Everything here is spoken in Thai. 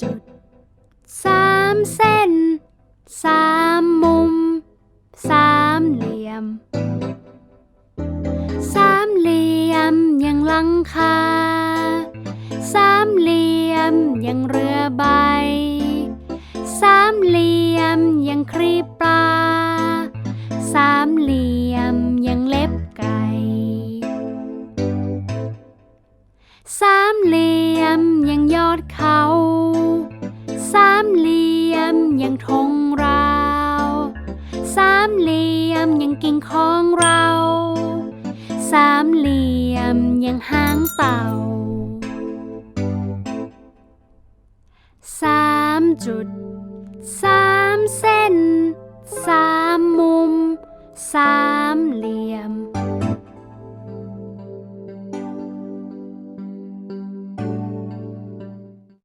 จุดสามเส้นสามมุมสามเหลี่ยม สามเหลี่ยมอย่างหลังคา สามเหลี่ยมอย่างเรือใบ สามเหลี่ยมอย่างครีบปลา สามเหลี่ยมอย่างเล็บไก่ สามเหลี่ยมอย่างยอดเขาามเหลี่ยมอย่างธงเรา สามเหลี่ยมอย่างกิ่งของเรา สามเหลี่ยมอย่างหางเต่าสามจุดสามเส้นสามมุมสาม